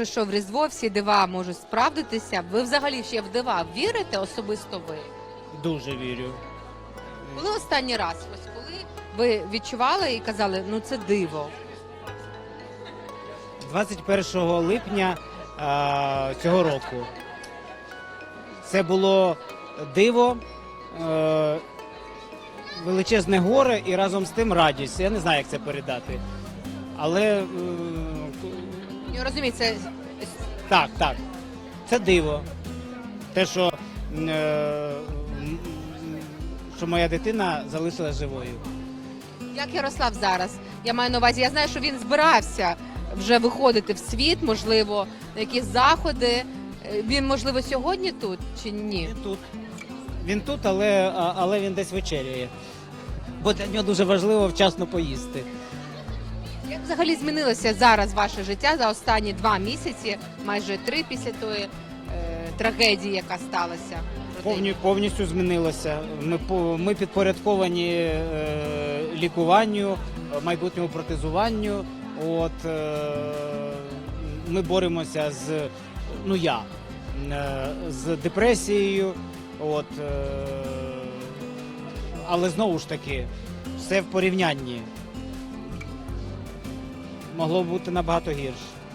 кажуть, що в Різдво всі дива можуть справдитися. Ви взагалі ще в дива вірите особисто ви? Дуже вірю. Коли останній раз, ось коли ви відчували і казали, ну це диво. 21 липня а, цього року. Це було диво, е, величезне горе і разом з тим радість. Я не знаю, як це передати. Але е, Я розумію, це так, так, це диво. Те, що, е, що моя дитина залишилась живою. як Ярослав зараз. Я маю на увазі, я знаю, що він збирався вже виходити в світ, можливо, на якісь заходи. Е, Він, можливо, сьогодні тут чи ні? Він тут. Він тут, але, але він десь вечеряє. Бо для нього дуже важливо вчасно поїсти. Як взагалі змінилося зараз ваше життя за останні два місяці, майже три після тої е, трагедії, яка сталася? Повні, повністю змінилося. Ми, ми підпорядковані е, лікуванню, майбутньому протезуванню. От, е, ми боремося з, ну я, е, з депресією. От, е, але знову ж таки, все в порівнянні. Могло бути набагато гірше.